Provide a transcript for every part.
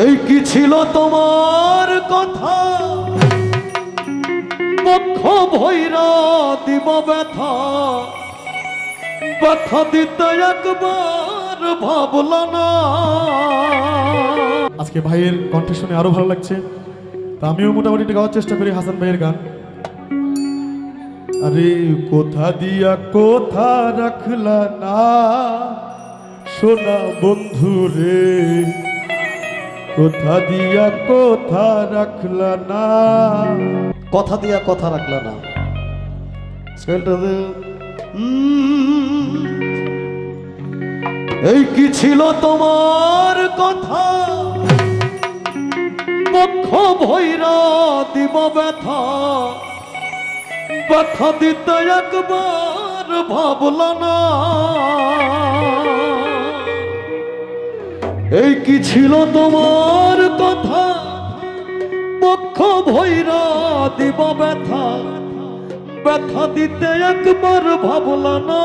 এই কি ছিল তোমার কথা? পক্ষ ভৈরা দিব ব্যথা। ব্যথা দিতে একবার ভাবল না। আজকে ভাইয়ের কণ্ঠ শুনে আরও ভালো লাগছে। তা আমিও মোটামুটি একটু গাওয়ার চেষ্টা করি হাসান ভাইয়ের গান। আরে কোথা দিয়া কোথা রাখলা না? সোনা বন্ধু রে। কোথা দিয়া কথা রাখলা না। কথা দিয়া কথা রাখলা না। এই কি ছিল তোমার কথা? পক্ষ ভৈরা দিব ব্যথা। ব্যথা দিতে একবার ভাবল না। এই কি ছিল তোমার কথা? পক্ষ ভৈরা দিব ব্যথা। ব্যথা দিতে একবার ভাবল না।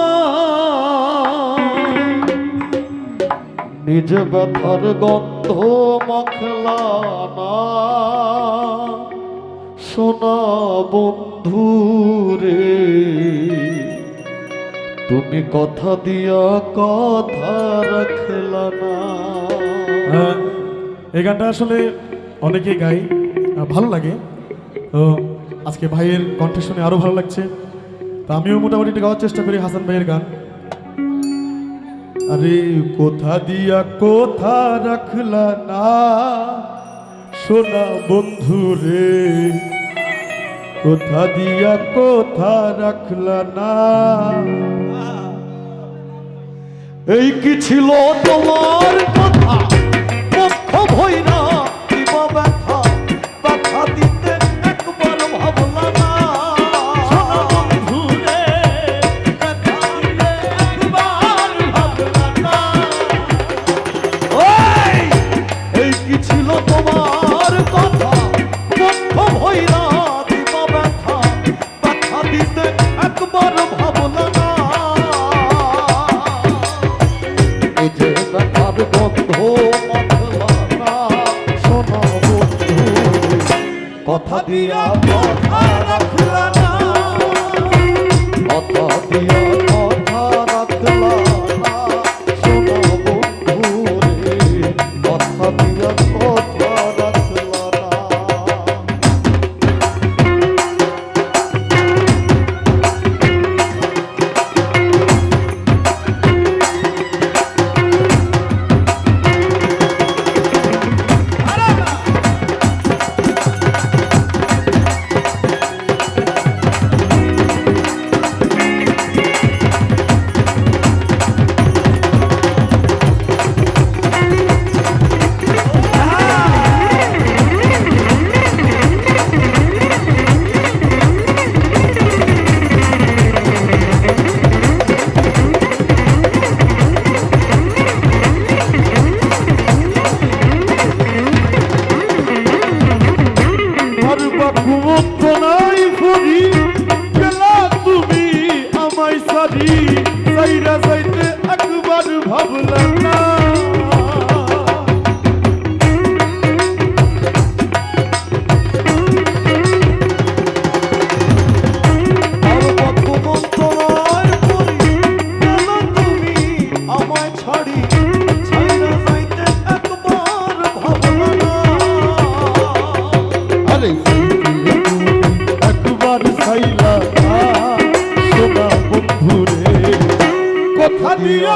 নিজ ব্যথার গন্ধ মাখলা না। সোনা বন্ধু রে, তুমি কথা দিয়া কথা রাখলা না। এই গানটা আসলে অনেকেই গাই ভালো লাগে। তো আজকে ভাইয়ের কণ্ঠ শুনে আরও ভালো লাগছে। তা আমিও মোটামুটি একটু গাওয়ার চেষ্টা করি হাসান ভাইয়ের গান। আরে কোথা দিয়া কোথা রাখলা না? সোনা বন্ধু রে, কোথা দিয়া কোথা রাখলা না? এই কি ছিল তোমার কথা? পক্ষ ভৈরা কথা কথা দিয়া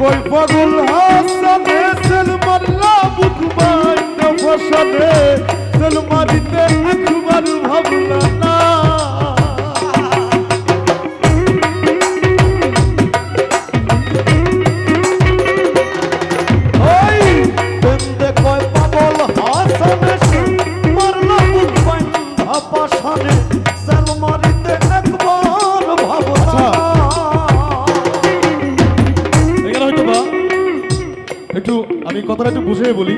পাগল হাসানে? সেল মারলা বুক বাইন্দা ফসানে সেল মারিতে একটু, আমি কথাটা একটু বুঝিয়ে বলি।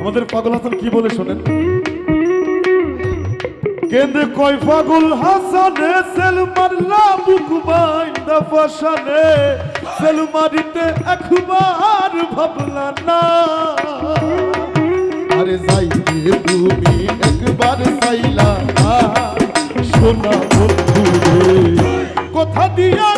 আমাদের পাগল হাসান কি বলে শোনেন? কেন্দ্রে কয় পাগল হাসানে সেল মারলা বুক বাইন্দা ফসানে। সেল মারিতে একবার ভাবলা না। আরে যাইতে তুমি একবার চাইলা সোনা বন্ধু কথা দিয়া